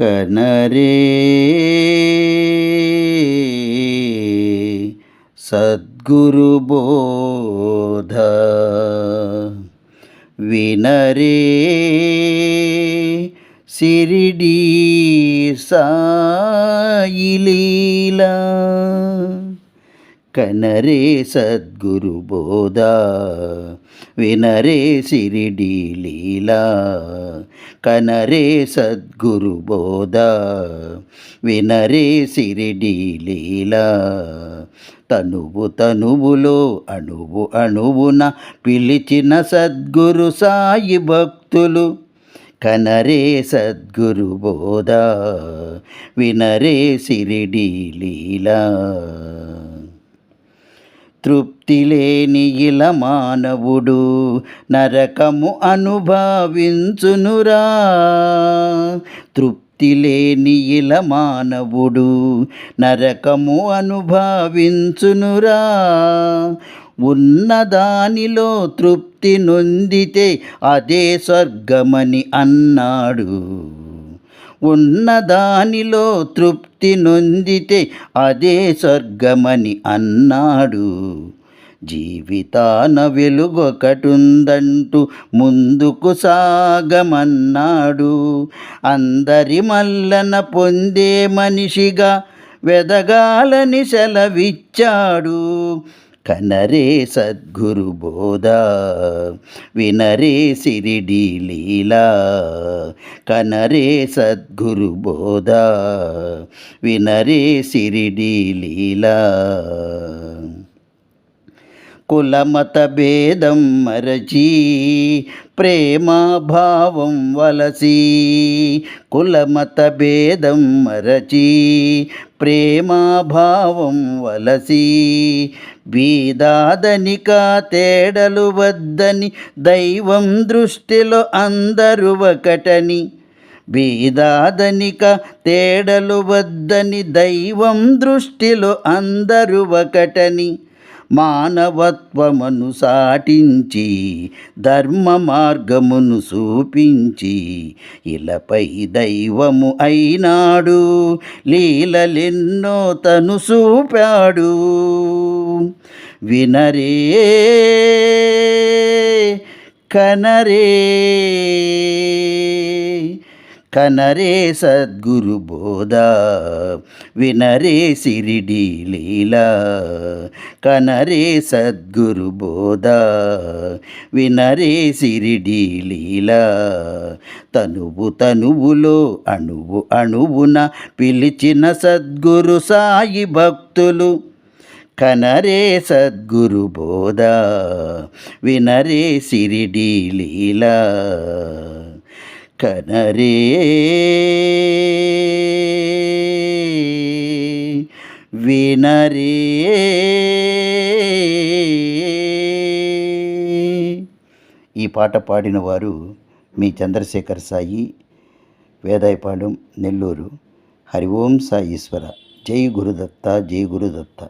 कनरे सद्गुरुबोध विनरे शिरिडी साईलीला కనరే సద్గురు బోధ వినరే సిరిడి లీలా. కనరే సద్గురు బోధ వినరే సిరిడి లీలా. తనువు తనువులో అణువు అణువున పిలిచిన సద్గురు సాయి భక్తులు కనరే సద్గురు బోధ వినరే సిరిడి లీలా. తృప్తి లేని ఇల మానవుడు నరకము అనుభవించునురా. తృప్తి లేని ఇల మానవుడు నరకము అనుభవించునురా. ఉన్నదానిలో తృప్తి నొందితే అదే స్వర్గమని అన్నాడు. ఉన్నదానిలో తృప్తి నొందితే అదే స్వర్గమని అన్నాడు. జీవితాన వెలుగొకటుందంటూ ముందుకు సాగమన్నాడు. అందరి మల్లన పొందే మనిషిగా వెదగాలని సెలవిచ్చాడు. కనరే సద్గురు బోధ వినరే సిరిడి లీలా. కనరే సద్గురు బోధ వినరే సిరిడి లీలా. కులమత భేదం మరచి ప్రేమాభావం వలసి కులమత భేదం మరచి ప్రేమాభావం వలసి బీదాదనిక తేడలు వద్దని దైవం దృష్టిలో అందరు ఒకటని బీదాదనిక తేడలు వద్దని దైవం దృష్టిలో అందరు ఒకటని మానవత్వమును సాటించి ధర్మ మార్గమును చూపించి ఇలపై దైవము అయినాడు లీలలెన్నో తను చూపాడు. వినరే కనరే. కనరే సద్గురు బోధ. వినరే సిరిడి లీలా. కనరే సద్గురు బోధ. వినరే సిరిడి లీలా. తనువు తనువులో అణువు అణువున పిలిచిన సద్గురు సాయి భక్తులు. కనరే సద్గురు బోధ. వినరే సిరిడి లీలా. కనరే. వినరే. ఈ పాట పాడిన వారు మీ చంద్రశేఖర్ సాయి వేదాయపాలెం నెల్లూరు. హరి ఓం సాయి ఈశ్వర. జై గురుదత్త జై గురుదత్త.